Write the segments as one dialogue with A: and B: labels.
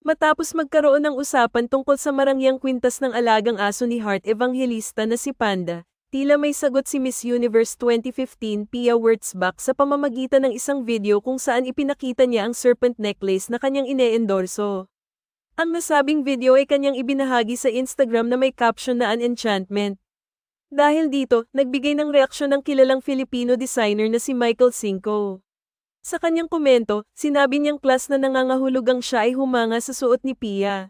A: Matapos magkaroon ng usapan tungkol sa marangyang kwintas ng alagang aso ni Heart Evangelista na si Panda, tila may sagot si Miss Universe 2015 Pia Wurtzbach sa pamamagitan ng isang video kung saan ipinakita niya ang serpent necklace na kanyang ine-endorso. Ang nasabing video ay kanyang ibinahagi sa Instagram na may caption na an enchantment. Dahil dito, nagbigay ng reaksyon ng kilalang Filipino designer na si Michael Cinco. Sa kanyang komento, sinabi niyang class na nangangahulugang siya ay humanga sa suot ni Pia.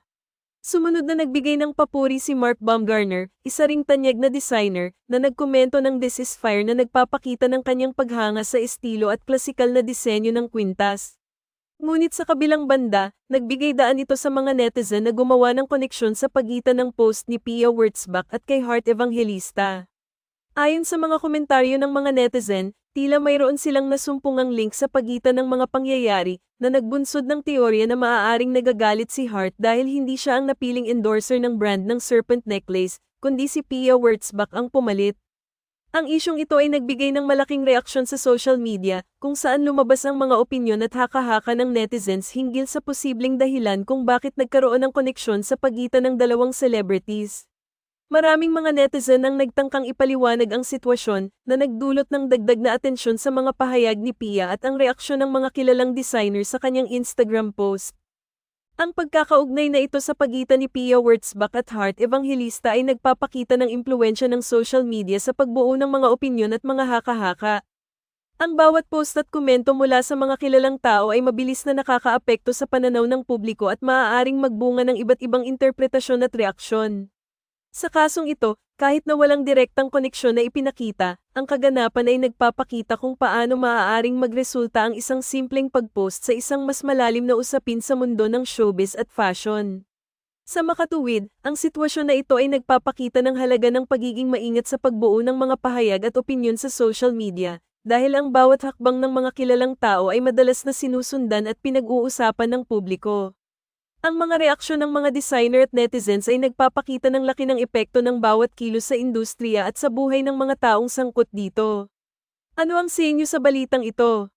A: Sumunod na nagbigay ng papuri si Mark Baumgartner, isa ring tanyag na designer, na nagkomento ng This is Fire na nagpapakita ng kanyang paghanga sa estilo at klasikal na disenyo ng kwintas. Ngunit sa kabilang banda, nagbigay daan ito sa mga netizen na gumawa ng koneksyon sa pagitan ng post ni Pia Wurtzbach at kay Heart Evangelista. Ayon sa mga komentaryo ng mga netizen, tila mayroon silang nasumpungang link sa pagitan ng mga pangyayari na nagbunsod ng teorya na maaaring nagagalit si Hart dahil hindi siya ang napiling endorser ng brand ng Serpent Necklace, kundi si Pia Wurtzbach ang pumalit. Ang isyong ito ay nagbigay ng malaking reaksyon sa social media, kung saan lumabas ang mga opinyon at haka-haka ng netizens hinggil sa posibleng dahilan kung bakit nagkaroon ng koneksyon sa pagitan ng dalawang celebrities. Maraming mga netizen ang nagtangkang ipaliwanag ang sitwasyon na nagdulot ng dagdag na atensyon sa mga pahayag ni Pia at ang reaksyon ng mga kilalang designer sa kanyang Instagram post. Ang pagkakaugnay na ito sa pagitan ni Pia Wurtzbach at Heart Evangelista ay nagpapakita ng impluensya ng social media sa pagbuo ng mga opinyon at mga haka-haka. Ang bawat post at komento mula sa mga kilalang tao ay mabilis na nakakaapekto sa pananaw ng publiko at maaaring magbunga ng iba't ibang interpretasyon at reaksyon. Sa kasong ito, kahit na walang direktang koneksyon na ipinakita, ang kaganapan ay nagpapakita kung paano maaaring magresulta ang isang simpleng pagpost sa isang mas malalim na usapin sa mundo ng showbiz at fashion. Sa makatuwid, ang sitwasyon na ito ay nagpapakita ng halaga ng pagiging maingat sa pagbuo ng mga pahayag at opinyon sa social media, dahil ang bawat hakbang ng mga kilalang tao ay madalas na sinusundan at pinag-uusapan ng publiko. Ang mga reaksyon ng mga designer at netizens ay nagpapakita ng laki ng epekto ng bawat kilos sa industriya at sa buhay ng mga taong sangkot dito. Ano ang sa inyo sa balitang ito?